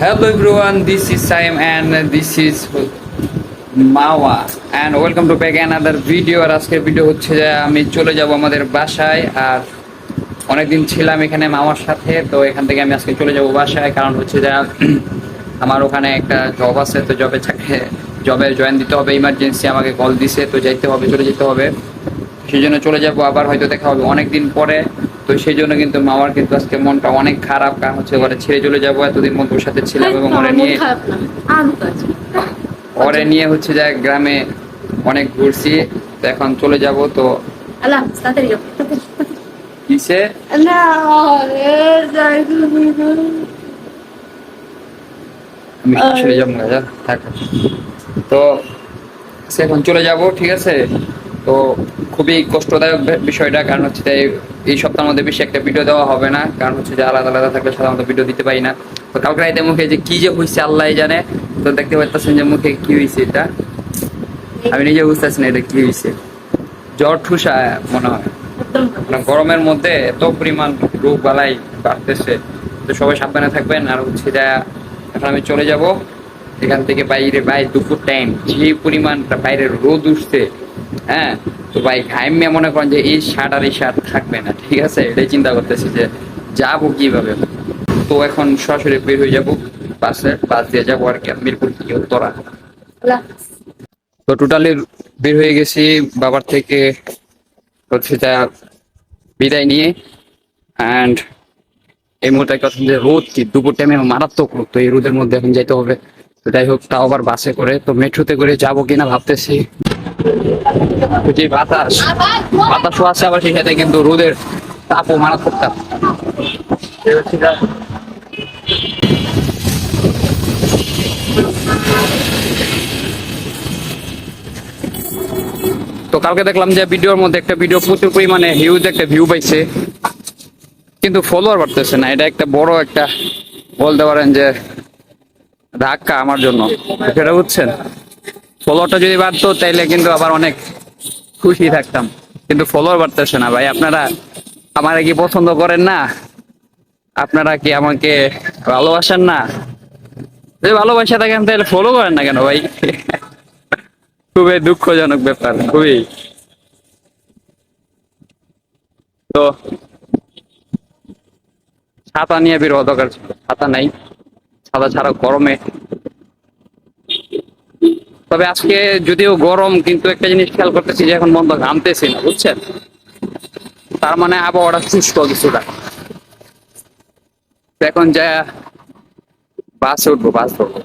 hello everyone, this is Saim and this is Mawa and welcome to back another video আর আজকের video হচ্ছে যে আমি চলে যাব আমাদের বাসায়। আর অনেকদিন ছিলাম এখানে মামার সাথে তো এখান থেকে আমি আজকে চলে যাব বাসায়। কারণ হচ্ছে যে আমার ওখানে একটা জব আছে তো জবে জবে জয়েন দিতে হবে। ইমার্জেন্সি আমাকে কল দিছে তো যাইতে হবে চলে যেতে হবে। সেই জন্য চলে যাব। আবার হয়তো দেখা হবে অনেকদিন পরে। তো সেই জন্য কিন্তু মামার কিন্তু আজকে মনটা অনেক খারাপ কারণ হচ্ছে ওরা ছেড়ে চলে যাব এতদিন বন্ধুর সাথে ছিলাম এবং ওরা নিয়ে ওরে নিয়ে হচ্ছে যে গ্রামে অনেক ঘুরছি তো এখন চলে যাব তো কিসে? আমি যাব থাক। তো সে এখন চলে যাব ঠিক আছে? তো খুবই কষ্টদায়ক বিষয়টা, কারণ হচ্ছে যে এই- সপ্তাহের মধ্যে বেশি একটা ভিডিও দেওয়া হবে না, কারণ হচ্ছে যে আলাদা আলাদা থাকলে সাধারণত ভিডিও দিতে পারি না। তো কালকে রাইতে মুখে যে কি যে হয়েছে আল্লাহ জানে, তো দেখতে পাচ্ছেন যে মুখে কি হয়েছে এটা। আমি নিজে বুঝতেছি না এটা কি হয়েছে জ্বর ঠুসা মনে হয়। মানে গরমের মধ্যে এত পরিমাণ রোগ বালাই বাড়তেছে। তো সবাই সাবধানে থাকবেন, আর হচ্ছে যা এখন আমি চলে যাব। এখান থেকে বাইরে বাইরে দুপুর টাইম যে পরিমাণটা বাইরে রোদ উঠছে হ্যাঁ তো ভাই ঘাইমে মনে করেন যে এই শার্ট আর এই শার্ট থাকবে না, ঠিক আছে? এটাই চিন্তা করতেছি যে যাব কীভাবে? তো এখন সরাসরি বের হয়ে যাব, বাসে, বাস দিয়ে যাব আর কি, মিরপুর কি তোরা তো টোটালি বের হয়ে গেছি, বাবার থেকে হচ্ছে যা বিদায় নিয়ে। অ্যান্ড এই মুহূর্তে কথা যে রোদ কি, দুপুর টাইমে মারাত্মক রোদ, তো এই রোদের মধ্যে এখন যাইতে হবে। তো যাই হোক, তাও আবার বাসে করে, তো মেট্রোতে করে যাব কিনা ভাবতেছি। যে বাতাস, বাতাসও আছে আবার সেই সাথে কিন্তু রোদের তাপও মারাত্মক তাপ। তো কালকে দেখলাম যে ভিডিওর মধ্যে একটা ভিডিও প্রচুর পরিমাণে হিউজ একটা ভিউ পাইছে, কিন্তু ফলোয়ার বাড়তেছে না। এটা একটা বড় একটা বলতে পারেন যে ধাক্কা আমার জন্য। সেটা বুঝছেন? ফলোয়ারটা যদি বাড়তো, তাইলে কিন্তু আবার অনেক খুশি থাকতাম। কিন্তু ফলোয়ার বাড়তেছে না, ভাই। আপনারা আমারে কি পছন্দ করেন না? আপনারা কি আমাকে ভালোবাসেন না? যদি ভালোবাসা থাকেন তাহলে ফলো করেন না কেন, ভাই? খুবই দুঃখজনক ব্যাপার, খুবই। তো, ছাতা নিয়ে বের হওয়া দরকার ছাতা নাই। ছাতা ছাড়া গরমে তবে আজকে যদিও গরম, কিন্তু একটা জিনিস খেয়াল করতেছি যে এখন বন্ধ ঘামতেছি না, বুঝছেন? তার মানে আবহাওয়াটা শুষ্ক কিছুটা। এখন যা, বাসে উঠবো, বাস ধরবো